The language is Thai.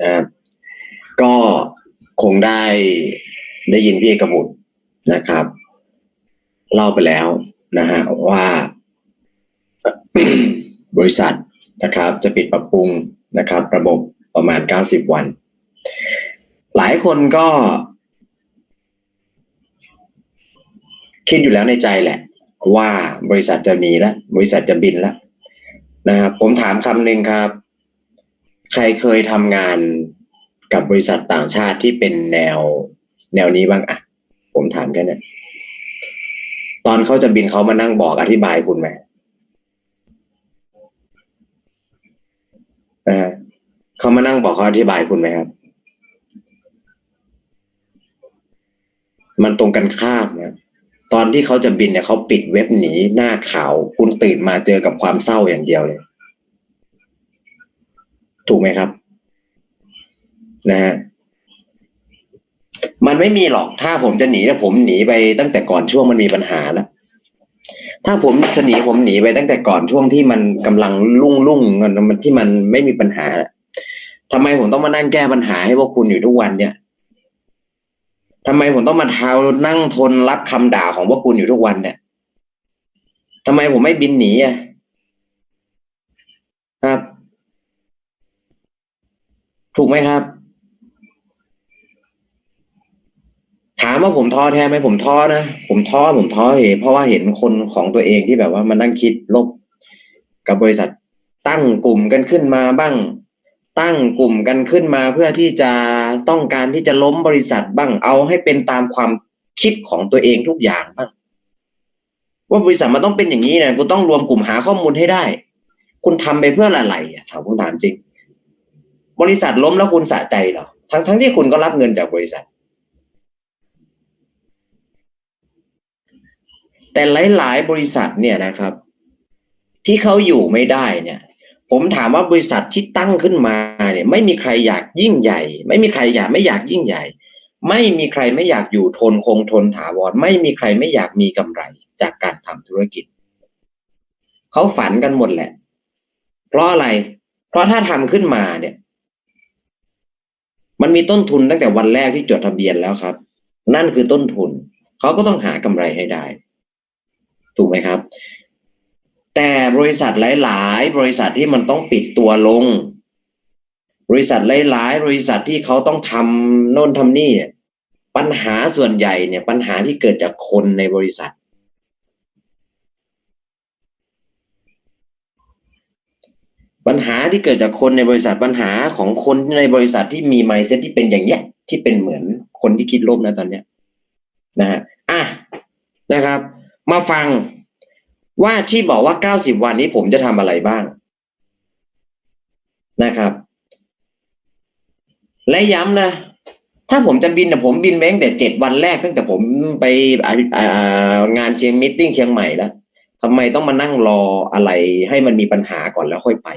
นะครับก็คงได้ได้ยินพี่เอกบุตรนะครับ เล่าไปแล้วนะฮะว่าบริษัทนะครับ จะปิดปรับปรุงนะครับ ระบบประมาณ 90 วัน หลายคนก็ คิดอยู่แล้วในใจแหละ ว่าบริษัทจะหนีแล้วบริษัทจะบินแล้วนะครับผมถามคำหนึ่งครับ ใครเคยทำงานกับบริษัทต่างชาติที่เป็นแนว แนวนี้บ้างอะผมถามแค่นั้นตอนเขาจะบินเขามานั่งบอกอธิบายคุณไหมนะฮะเขามานั่งบอกเขาอธิบายคุณไหมครับ มันตรงกันข้ามนะตอนที่เขาจะบินเนี่ยเขาปิดเว็บหนีหน้าข่าว คุณตื่นมาเจอกับความเศร้าอย่างเดียวเลย ถูกไหมครับ นะฮะมันไม่มีหรอก ถ้าผมจะหนีนะผมหนีไปตั้งแต่ก่อนช่วงมันมีปัญหาแล้วถ้าผมจะหนีผมหนีไปตั้งแต่ก่อนช่วงที่มันกำลังรุ่งรุ่งมันมันที่มันไม่มีปัญหาแล้วทำไมผมต้องมานั่งแก้ปัญหาให้พวกคุณอยู่ทุกวันเนี่ยทำไมผมต้องมาเท้านั่งทนรับคำด่าของพวกคุณอยู่ทุกวันเนี่ยทำไมผมไม่บินหนีอะครับ ถูกไหมครับ ถามว่าผมท้อแท้ไหมผมท้อนะผมท้อผมท้อเหตุเพราะว่าเห็นคนของตัวเองที่แบบว่ามันนั่งคิดลบกับบริษัทตั้งกลุ่มกันขึ้นมาบ้าง ตั้งกลุ่มกันขึ้นมาเพื่อที่จะต้องการที่จะล้มบริษัทบ้างเอาให้เป็นตามความคิดของตัวเองทุกอย่างบ้างว่าบริษัทมันต้องเป็นอย่างนี้นะคุณต้องรวมกลุ่มหาข้อมูลให้ได้ คุณทำไปเพื่ออะไรอะถามคุณถามจริง บริษัทล้มแล้วคุณสะใจเหรอทั้งทั้งที่คุณก็รับเงินจากบริษัท แต่หลาย ๆ บริษัทเนี่ยนะครับ ที่เขาอยู่ไม่ได้เนี่ย ผมถามว่าบริษัทที่ตั้งขึ้นมาเนี่ย ไม่มีใครอยากยิ่งใหญ่ ไม่มีใครอยากไม่อยากยิ่งใหญ่ ไม่มีใครไม่อยากอยู่ทนคงทนถาวรไม่มีใครไม่อยากมีกำไรจากการทำธุรกิจเขาฝันกันหมดแหละ เพราะอะไร เพราะถ้าทำขึ้นมาเนี่ย มันมีต้นทุนตั้งแต่วันแรกที่จดทะเบียนแล้วครับ นั่นคือต้นทุน เขาก็ต้องหากำไรให้ได้ ถูกไหมครับ แต่บริษัทหลาย ๆ บริษัทที่มันต้องปิดตัวลง บริษัทหลาย ๆ บริษัทที่เขาต้องทำโน่นทำนี่ปัญหาส่วนใหญ่เนี่ย ปัญหาที่เกิดจากคนในบริษัท ปัญหาที่เกิดจากคนในบริษัทปัญหาของคนในบริษัทที่มีไมเซ็ตที่เป็นอย่างเงี้ย ที่เป็นเหมือนคนที่คิดลบนะตอนเนี้ยนะฮะอะนะครับ มาฟังว่าที่บอกว่าเก้าสิบวันนี้ผมจะทำอะไรบ้าง นะครับ และย้ำนะถ้าผมจะบินแต่ผมบินไปตั้งแต่เจ็ดวันแรกตั้งแต่ผมไปงานเชียงมิทติ้งเชียงใหม่แล้วทำไมต้องมานั่งรออะไรให้มันมีปัญหาก่อนแล้วค่อยไป